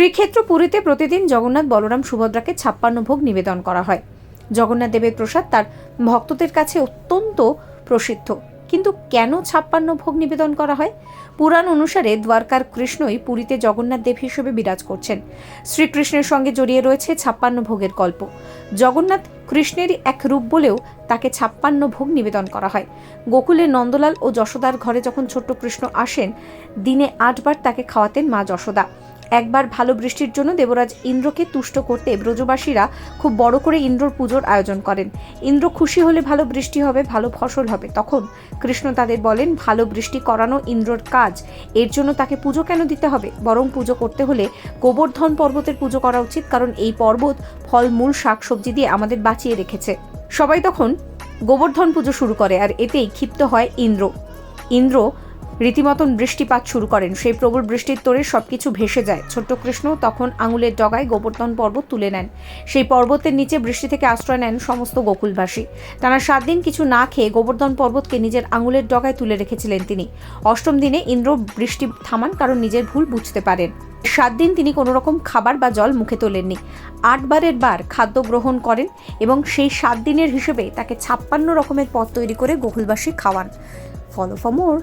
শ্রীক্ষেত্র পুরীতে প্রতিদিন জগন্নাথ বলরাম সুভদ্রাকে ছাপ্পান্ন ভোগ নিবেদন করা হয়। জগন্নাথ দেবের প্রসাদ তার ভক্তদের কাছে অত্যন্ত প্রসিদ্ধ। কিন্তু কেন ছাপ্পান্ন ভোগ নিবেদন করা হয়? পুরাণ অনুসারে দ্বারকার কৃষ্ণই পুরীতে জগন্নাথ দেব হিসেবে বিরাজ করছেন। শ্রীকৃষ্ণের সঙ্গে জড়িয়ে রয়েছে ছাপ্পান্ন ভোগের গল্প। জগন্নাথ কৃষ্ণেরই এক রূপ বলেও তাকে ছাপ্পান্ন ভোগ নিবেদন করা হয়। গোকুলে নন্দলাল ও যশোদার ঘরে যখন ছোট্ট কৃষ্ণ আসেন, দিনে আটবার তাকে খাওয়াতেন মা যশোদা। একবার ভালো বৃষ্টির জন্য দেবরাজ ইন্দ্রকে তুষ্ট করতে ব্রজবাসীরা খুব বড় করে ইন্দ্রর পুজোর আয়োজন করেন। ইন্দ্র খুশি হলে ভালো বৃষ্টি হবে, ভালো ফসল হবে। তখন কৃষ্ণ তাদের বলেন, ভালো বৃষ্টি করানো ইন্দ্রর কাজ। এর জন্য তাকে পুজো কেন দিতে হবে? বরং পুজো করতে হলে গোবর্ধন পর্বতের পুজো করা উচিত, কারণ এই পর্বত ফল মূল শাক সবজি দিয়ে আমাদের বাঁচিয়ে রেখেছে। সবাই তখন গোবর্ধন পুজো শুরু করে, আর এতেই ক্ষিপ্ত হয় ইন্দ্র। ইন্দ্র রীতিমতন বৃষ্টিপাত শুরু করেন। সেই প্রবল বৃষ্টির তোরে সবকিছু ভেসে যায়। ছোট্ট কৃষ্ণ তখন আঙুলের ডগায় গোবর্ধন পর্বত তুলে নেন। সেই পর্বতের নিচে বৃষ্টি থেকে আশ্রয় নেন সমস্ত গোকুলবাসী। টানা সাত দিন কিছু না খেয়ে গোবর্ধন পর্বতকে নিজের আঙুলের ডগায় তুলে রেখেছিলেন তিনি। অষ্টম দিনে ইন্দ্র বৃষ্টি থামান কারণ নিজের ভুল বুঝতে পারেন। সাত দিন তিনি কোনো রকম খাবার বা জল মুখে তোলেননি। আটবারের বার খাদ্য গ্রহণ করেন এবং সেই সাত দিনের হিসেবে তাকে ছাপ্পান্ন রকমের পথ তৈরি করে গোকুলবাসী খাওয়ান। Follow for more.